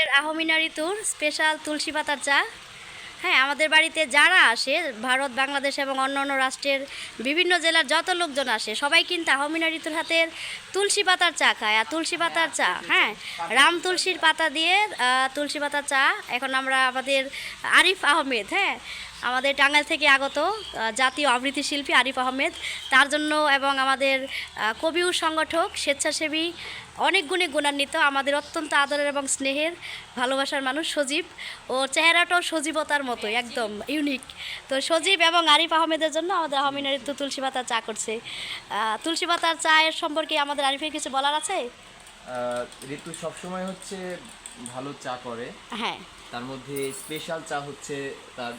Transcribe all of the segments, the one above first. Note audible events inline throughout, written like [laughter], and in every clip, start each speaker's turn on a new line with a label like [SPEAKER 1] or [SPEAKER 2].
[SPEAKER 1] এর আহমিনা ঋতুর স্পেশাল তুলসী পাতার চা। হ্যাঁ আমাদের বাড়িতে যারা আসে, ভারত, বাংলাদেশ এবং অন্য অন্য রাষ্ট্রের বিভিন্ন জেলার যত লোকজন আসে, সবাই কিন্তু আহমিনা ঋতুর হাতের তুলসী পাতার চা খায়। আর তুলসী পাতার চা হ্যাঁ রাম তুলসীর পাতা দিয়ে তুলসী পাতার চা। এখন আমরা আমাদের আরিফ আহমেদ হ্যাঁ আমাদের টাঙ্গাইল থেকে আগত জাতীয় আবৃত্তি শিল্পী আরিফ আহমেদ। তার জন্য এবং আমাদের আহ, কবিউ সংগঠক স্বেচ্ছাসেবী অনেক গুণে গুণান্বিত আমাদের অত্যন্ত আদরের এবং স্নেহের ভালোবাসার মানুষ সজীব। ও চেহারাটাও সজীবতার মতো একদম ইউনিক তো সজীব এবং আরিফ আহমেদের জন্য আমাদের আহমিনা ঋতু তুলসী পাতার চা করছে। তুলসী পাতার চায়ের সম্পর্কে আমাদের আরিফের কিছু বলার আছে?
[SPEAKER 2] ঋতু সবসময় হচ্ছে ভালো চা করে।
[SPEAKER 1] হ্যাঁ।
[SPEAKER 2] তার মধ্যে স্পেশাল চা হচ্ছে তার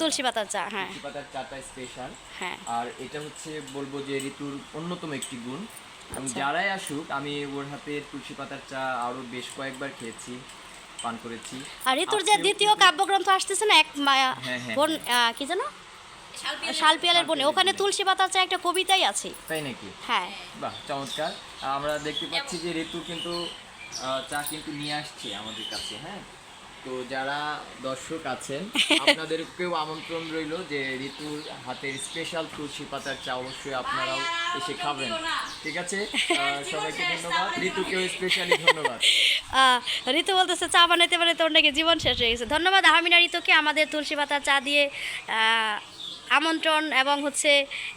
[SPEAKER 1] তুলসী পাতার চা হ্যাঁ।
[SPEAKER 2] তুলসী পাতার চাটা স্পেশাল
[SPEAKER 1] হ্যাঁ।
[SPEAKER 2] আর এটা হচ্ছে বলব যে ঋতুর অন্যতম একটি গুণ।
[SPEAKER 1] আচ্ছা।
[SPEAKER 2] যারাই আসুক আমি ওর হাতে তুলসী পাতার চা আরও বেশ কয়েকবার খেয়েছি পান করেছি।
[SPEAKER 1] আর ঋতুর যে দ্বিতীয় কাব্যগ্রন্থ আসতেছে না এক মায়া
[SPEAKER 2] হ্যাঁ, হ্যাঁ,
[SPEAKER 1] বোন আহ, কি জানো শালপিয়ালের বনে। ওখানে তুলসী পাতার চা একটা কবিতাই আছে।
[SPEAKER 2] তাই নাকি?
[SPEAKER 1] হ্যাঁ।
[SPEAKER 2] বাহ চমৎকার। আমরা দেখতে পাচ্ছি যে ঋতু কিন্তু চা কিন্তু নিয়ে আসছে আমাদের কাছে হ্যাঁ? তো যারা দর্শক আছেন [laughs] আপনাদেরকেও আমন্ত্রণ রইল যে ঋতুর হাতের স্পেশাল তুলসী পাতার চা অবশ্যই আপনারাও এসে খাবেন। ঠিক আছে? [laughs] সবাইকে ধন্যবাদ। ঋতুকেও স্পেশালি ধন্যবাদ। [laughs]
[SPEAKER 1] আহ, ঋতু বলতেছে চা বানাইতে বানাইতে ওর নাকি জীবন শেষ হয়ে গেছে। ধন্যবাদ আহমিনা ঋতুকে আমাদের তুলসী পাতা চা দিয়ে আহ, আমন্ত্রণ এবং হচ্ছে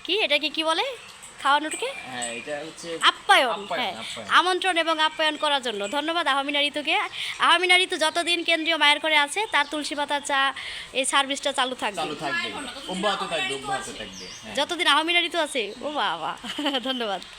[SPEAKER 1] কি? এটাকে কি বলে? খাওয়ানোটাকে?
[SPEAKER 2] হ্যাঁ এটা হচ্ছে
[SPEAKER 1] আপ্যায়ন হ্যাঁ। আমন্ত্রণ এবং আপ্যায়ন করার জন্য। ধন্যবাদ আহমিনা ঋতুকে। আহমিনা ঋতু যতদিন কেন্দ্রীয় মায়ের করে আছে তার তুলসী পাতার চা এই সার্ভিসটা চালু থাকবে।
[SPEAKER 2] চালু থাকবে অব্যাহত থাকবে অব্যাহত থাকবে হ্যাঁ।
[SPEAKER 1] যতদিন আহমিনা ঋতু আছে ও বাবা [laughs] ধন্যবাদ।